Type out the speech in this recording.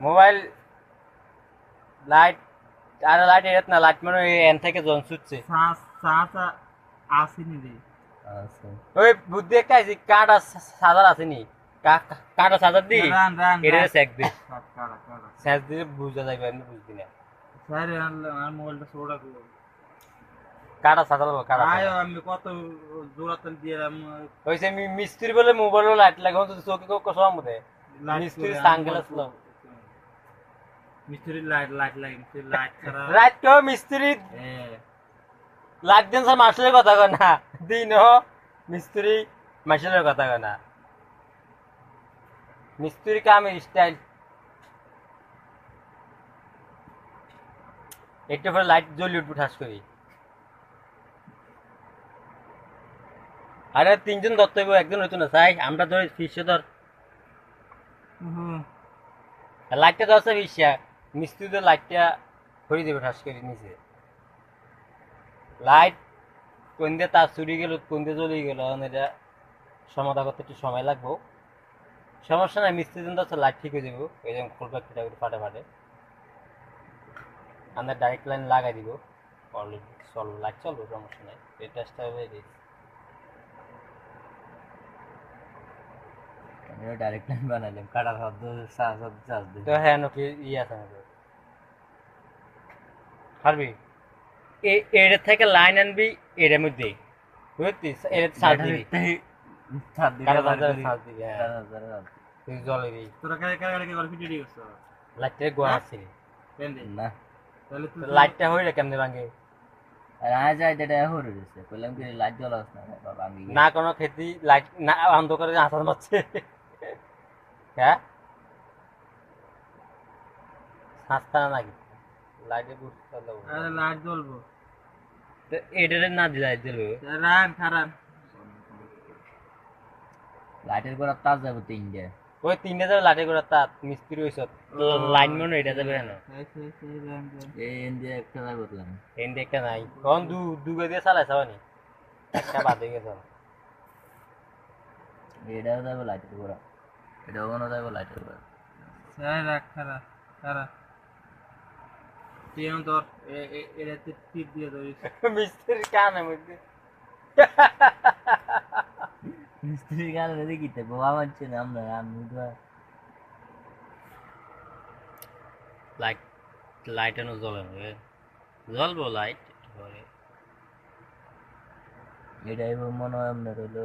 Mobile light আর light এরত না লাইট মানে এন থেকে জন আসেনি রে। আছে ওই বুদ্ধি একটা আছে কাটা সাজার আছে নি কা- কা- কাটা সাজার দি? এটা। সেক দি। কাট, কাটা, কাটা। সেক দিলে বুঝা যাবে আমি বুঝতি না। স্যার আনলে আমার মোবাইলটা ছোড়া করল কাটা সাজার কাটা আয় আমি কত জোড়াতাল দিলাম ওইসে মিস্ত্রি বলে মোবাইল লাইট লাগে তো চোখে মিস্ত্রি লাও। মিস্ত্রি লাইট লাইট লাগে মিস্ত্রি লাইট ছাড়া। রাত কেউ মিস্ত্রি। লাইট দেন স্যার মাসের কথা কয় না। দিন হ মিস্ত্রি মাসের কথা কয় না। মিস্ত্রি কামের স্টাইল একটু পরে লাইট জ্বলি উঠবো ঠাস করি। আরে তিনজন ধরতে হইব একজন হইতো না চাই আমরা ধরে ফিসে ধর। লাইটটা ধরছে ফিসা মিস্ত্রি তো লাইটটা ধরে দেবে ঠাস করে নিচে। লাইট কোন দিয়ে তার চুরি গেল, কোন দিয়ে জ্বলি গেল এটা সমাধা করতে একটু সময় লাগবো। সমস্যা নাই মিস্ত্রি দিন তো লাইট ঠিক হয়ে যাব। এই যেমন খুলবে একটা করে ফাটে ফাটে। আমরা ডাইরেক্ট লাইন লাগাই দিব। অলরেডি চলবো লাইট চলবো সমস্যা নাই। এই টেস্টটা হয়ে ডাইরেক্ট লাইন বানাইলাম কাটা শব্দ শব্দ চার্জ দিই তো হ্যাঁ নাকি ইয়ে আছে পারবি এর থেকে লাইন আনবি এর মধ্যে বুঝছিস এর সাত দিবি। সাত দিকে কাটা বার সাত দিবি হ্যাঁ। কাটা সাত দিকে। তোরা কারে কারে কারে গল্প ফিটিয়ে গেছ লাইটটা গোয়া আছে। না। তাহলে লাইটটা হইলে কেমনে ভাঙে? আজ যাই এটা হরে দিছে কি লাইট জ্বলাস না বাবা আমি না কোনো ক্ষেত্রে লাইট না অন্ধকারে আসার মারছে। হ্যাঁ? সাস্তা না নাকি? লাইটে বুঝতে পারল আরে লাইট জ্বলবো। এটারে না দিলাই দিলে রান খারান। লাইটের করে তার যাবে তিনটে। ওই তিনটে যাবে লাইটে করে তার মিস্ত্রি হইছ। লাইন মনে এটা যাবে কেন এন দিয়ে একটা যাই একটা নাই। কোন দু দুগে দিয়ে চালাইছ বানি একটা বাদে গেছ। এটাও যাবে লাইটের করে এটাও কোনো যাবে লাইটের করে স্যার রাখ খারা খারা তুই এখন তোর এ- এ- এটাতে টিপ দিয়ে ধরিস মিস্ত্রি কানে মধ্যে। মিস্ত্রির গানে দেখিতে বাবা মানছে না আমরা আমি তো লাইট লাইট এনো জ্বলে না রে। জ্বলবো লাইট এটাই মনে হয় আপনার হলো